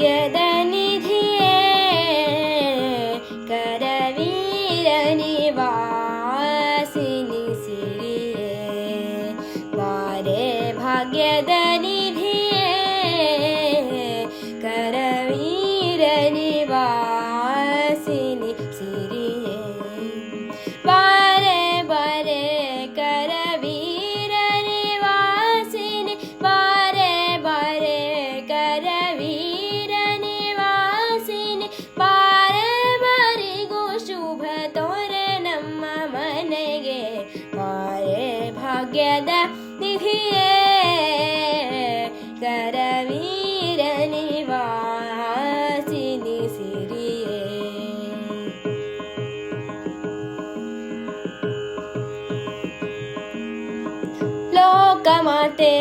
करवीरनि करवीरनिवा ഭാഗ്യത നിധിയേ കരവീരനിവാസിനി സിരിയേ ലോകമാതേ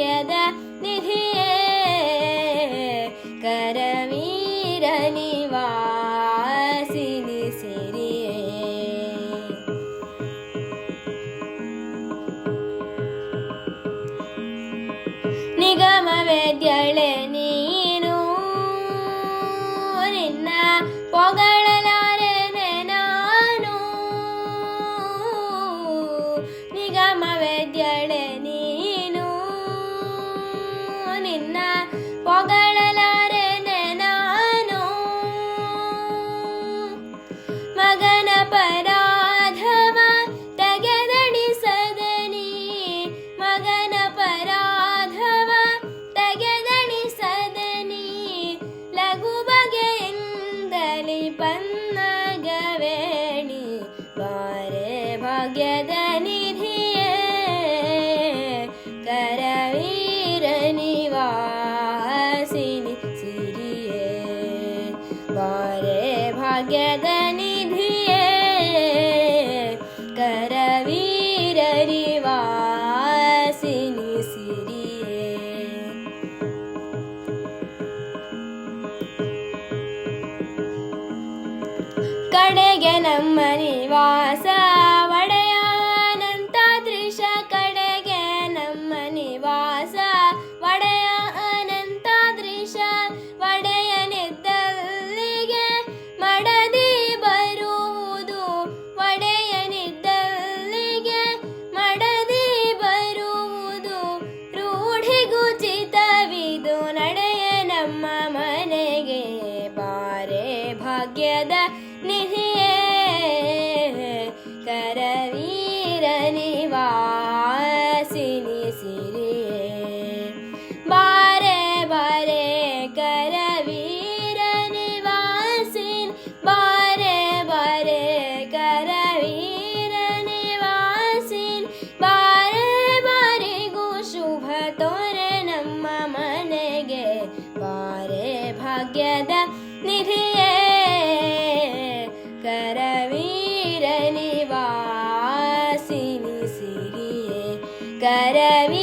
ഐക്യത നിധിയേ കരമീരനിവാസിനി സിരിയേ. നിഗമവേദ്യളെ നീ ನಿನ್ನ ಹೊಗಳಲಾರೆನೆ ನಾನು. ಮಗನ ಪರಾಧವ ತೆಗೆದಣಿಸದನಿ ಮಗನ ಪರಾಧವ ತೆಗೆದಣಿಸದನಿ ಲಘು ಪನ್ನಗವೇಣಿ. ಬಾರೆ ಭಾಗ್ಯದ ಬಾರೆ ಭಾಗ್ಯದ ನಿಧಿಯೇ ಕರವೀರರಿವಾಸಿನಿ ಸಿರಿಯೇ ಕಡೆಗೆ ನಮ್ಮ ನಿವಾಸ ತೋರಣ ಮನೆಗೆ ಬಾರೆ ಭಾಗ್ಯದ ನಿಧಿಯೇ. ಕರವೀರ ನಿವಾಸಿನಿ ಸಿರಿಯೇ. करवि